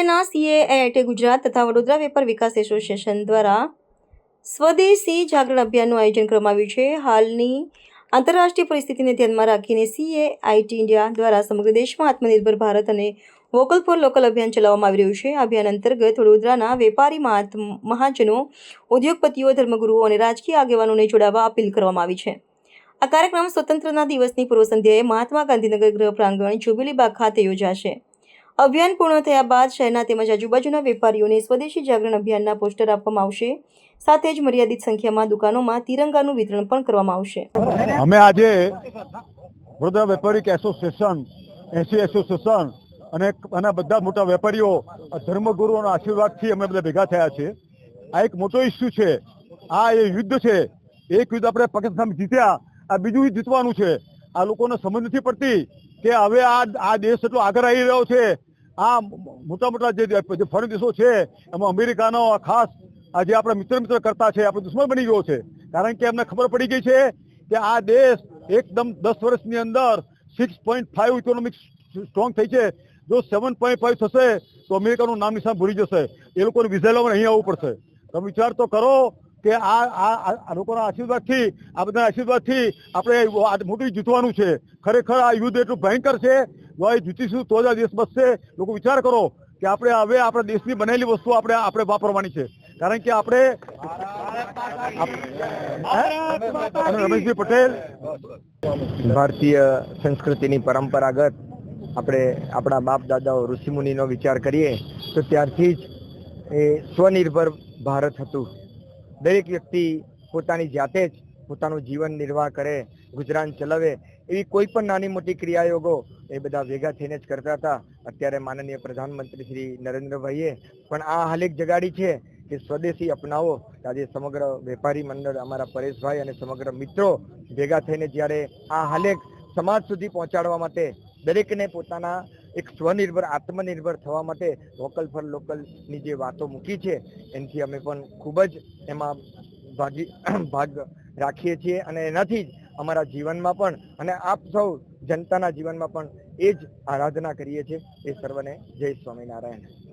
શહેરના સીએએટે ગુજરાત તથા વડોદરા વેપાર વિકાસ એસોસિએશન દ્વારા સ્વદેશી જાગરણ અભિયાનનું આયોજન કરવામાં આવ્યું છે. હાલની આંતરરાષ્ટ્રીય પરિસ્થિતિને ધ્યાનમાં રાખીને સીએઆઈટી ઇન્ડિયા દ્વારા સમગ્ર દેશમાં આત્મનિર્ભર ભારત અને વોકલ ફોર લોકલ અભિયાન ચલાવવામાં આવી રહ્યું છે. અભિયાન અંતર્ગત વડોદરાના વેપારી મહાજનો, ઉદ્યોગપતિઓ, ધર્મગુરુઓ અને રાજકીય આગેવાનોને જોડાવા અપીલ કરવામાં આવી છે. આ કાર્યક્રમ સ્વતંત્રતા દિવસની પૂર્વ સંધ્યાએ મહાત્મા ગાંધીનગર ગૃહ પ્રાંગણ જ્યુબિલી બાગ ખાતે યોજાશે. અભિયાન પૂર્ણ થયા બાદ શહેરના તેમજ આજુબાજુના વેપારીઓને સ્વદેશી જાગરણ અભિયાનના પોસ્ટર આપવામાં આવશે. સાથે જ મર્યાદિત સંખ્યામાં દુકાનોમાં તિરંગાનું વિતરણ પણ કરવામાં આવશે. અમે આજે વડોદરા વેપારી એસોસિએશન, એસી એસોસિએશન અને અને બધા મોટા વેપારીઓ, ધર્મગુરુઓના આશીર્વાદથી અમે બધા ભેગા થયા છે આ એક મોટો ઇસ્યુ છે. આ એ યુદ્ધ છે. એક યુદ્ધ આપણે પાકિસ્તાન જીત્યા. આ બીજું જીતવાનું છે. આ લોકોને સમજ નથી પડતી કે હવે આ આ દેશ એટલો આગળ આવી રહ્યો છે આ મોટા મોટા જે ફરી દેશો છે, એમાં અમેરિકાનો આ ખાસ આ જે આપણા મિત્ર મિત્ર કરતા છે, આપણો દુશ્મન બની ગયો છે. કારણ કે એમને ખબર પડી ગઈ છે કે આ દેશ એકદમ દસ વર્ષની અંદર six point five economic strong થઈ છે. જો સેવન પોઈન્ટ ફાઈવ થશે, તો અમેરિકાનું નામ નિશાન ભૂલી જશે. એ લોકોને વિઝા લેવા અહીં આવવું પડશે. તમે વિચાર તો કરો કે આ આ લોકોના આશીર્વાદથી, આ બધા આશીર્વાદથી આપણે મોટું જીતવાનું છે. ખરેખર આ યુદ્ધ એટલું ભયંકર છે જો જીતીશું તો જ આ દેશ બચશે લોકો વિચાર કરો કે આપણે હવે આપણા દેશની બનેલી વસ્તુ આપણે આપણે વાપરવાની છે. કારણ કે આપણે રમેશભાઈ પટેલ ભારતીય સંસ્કૃતિની પરંપરાગત આપણે આપણા બાપ દાદાઓ ઋષિમુનિનો વિચાર કરીએ તો ત્યારથી જ એ સ્વનિર્ભર ભારત હતું. દરેક વ્યક્તિ પોતાની જાતે જ પોતાનું જીવન નિર્વાહ કરે, ગુજરાન ચલાવે એવી કોઈ પણ નાની મોટી ક્રિયાયોગો એ બધા ભેગા થઈને જ કરતા હતા. અત્યારે માનનીય પ્રધાનમંત્રી શ્રી નરેન્દ્રભાઈએ પણ આ હાલેક જગાડી છે કે સ્વદેશી અપનાવો. આજે સમગ્ર વેપારી મંડળ, અમારા પરેશભાઈ અને સમગ્ર મિત્રો ભેગા થઈને જ્યારે આ હાલેક સમાજ સુધી પહોંચાડવા માટે દરેકને પોતાના એક સ્વનિર્ભર, આત્મનિર્ભર થવા માટે વોકલ ફોર લોકલની જે વાતો મૂકી છે, એનાથી અમે પણ ખૂબ જ એમાં ભાગી, ભાગ રાખીએ છીએ. અને એનાથી જ અમારા જીવનમાં પણ અને આપ સૌ જનતાના જીવનમાં પણ એ જ આરાધના કરીએ છીએ. એ સર્વને જય સ્વામિનારાયણ.